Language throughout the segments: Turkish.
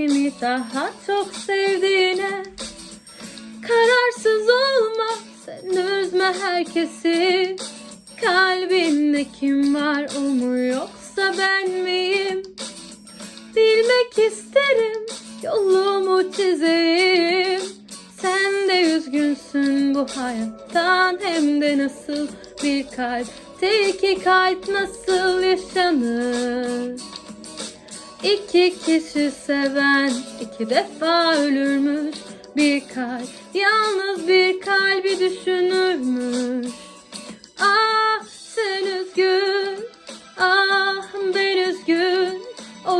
Kimi daha çok sevdiğine üzme herkesi. Kalbinde kim var o mu yoksa ben miyim? Bilmek isterim yolumu çizeyim. Sen de üzgünsün bu hayattan hem de nasıl bir kalpte iki kalp nasıl yaşanır? İki kişi seven iki defa ölürmüş bir kalp. Yalnız bir kalbi düşünürmüş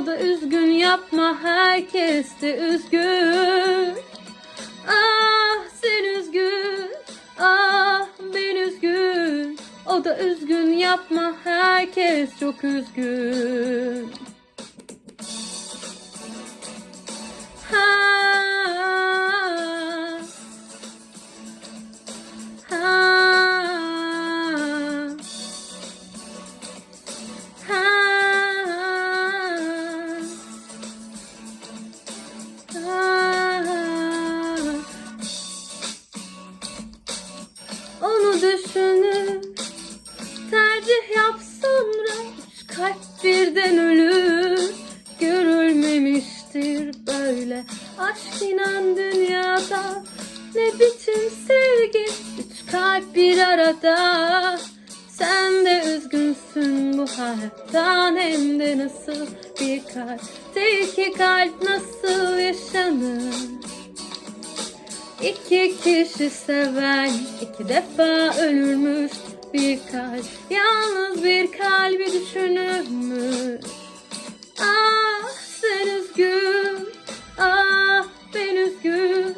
o da üzgün yapma herkes de üzgün. Ah sen üzgün ah ben üzgün. O da üzgün yapma herkes çok üzgün düşünür Tercih yap sonra Üç kalp birden ölür. Görülmemiştir böyle Aşk inan dünyada. Ne biçim sevgi Üç kalp bir arada. Sen de üzgünsün bu hayattan Hem de nasıl bir kalpte iki kalp nasıl yaşanır İki kişi seven iki defa ölürmüş bir kalp Yalnız bir kalbi düşünürmüş Ah sen üzgün Ah ben üzgün.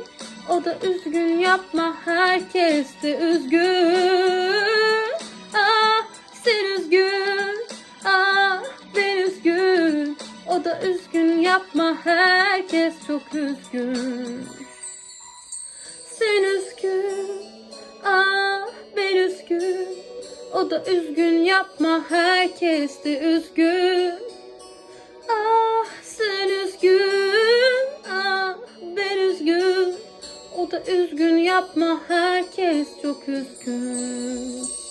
O da üzgün yapma herkes de üzgün. Ah sen üzgün Ah ben üzgün. O da üzgün yapma herkes çok üzgün da üzgün yapma herkes de üzgün. Ah sen üzgün, ah ben üzgün. O da üzgün yapma herkes çok üzgün